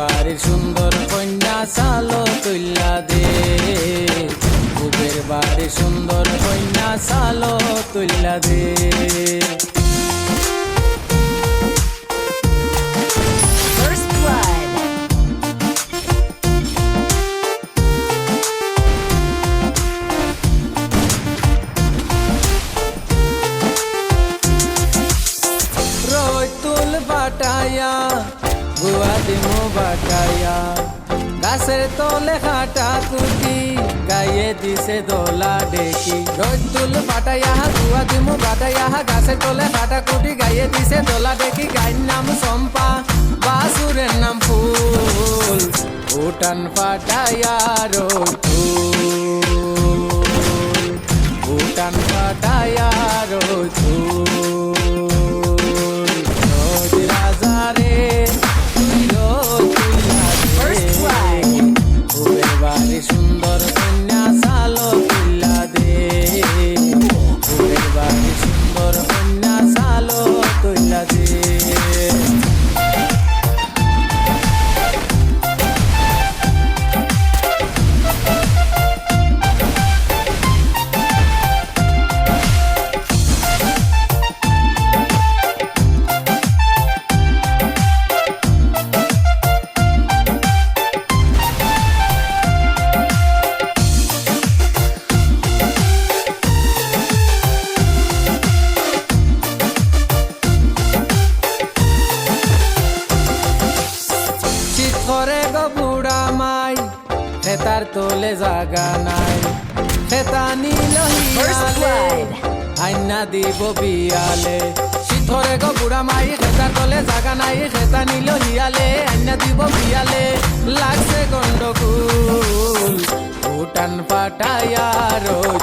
বাড়ির সুন্দর কন্যা সালো তুল্লা দে। কুবের বাড়ির সুন্দর কন্যা সালো তুল্লা দে। বাটায়া গুয়া দিমু বাটায়া গাছের তলে খাটা কুটি, গায়ে দিছে দোলা ডেকি। রোজ তুল বাটায়া গুয়া দিমু বাটায়া গাছের তলে খাটা কুটি, গায়ে দিছে দোলা ডেকি। গাইর নাম চম্পা বাসুরের নাম ফুল। উঠান পাটায়া রোজ ফুল। করে গো বুড়া মাই খেতার তোলে জাগা নাই। খেতা নিল আইনা দিব বিয়ালে। শীত করে গো বুড়া মাই খেতার তোলে জাগা নাই খেতা নিল হিয়ালে আইনা দিব বিয়ালে। লাগছে গন্ডকুল উঠান পাটায়া রোদ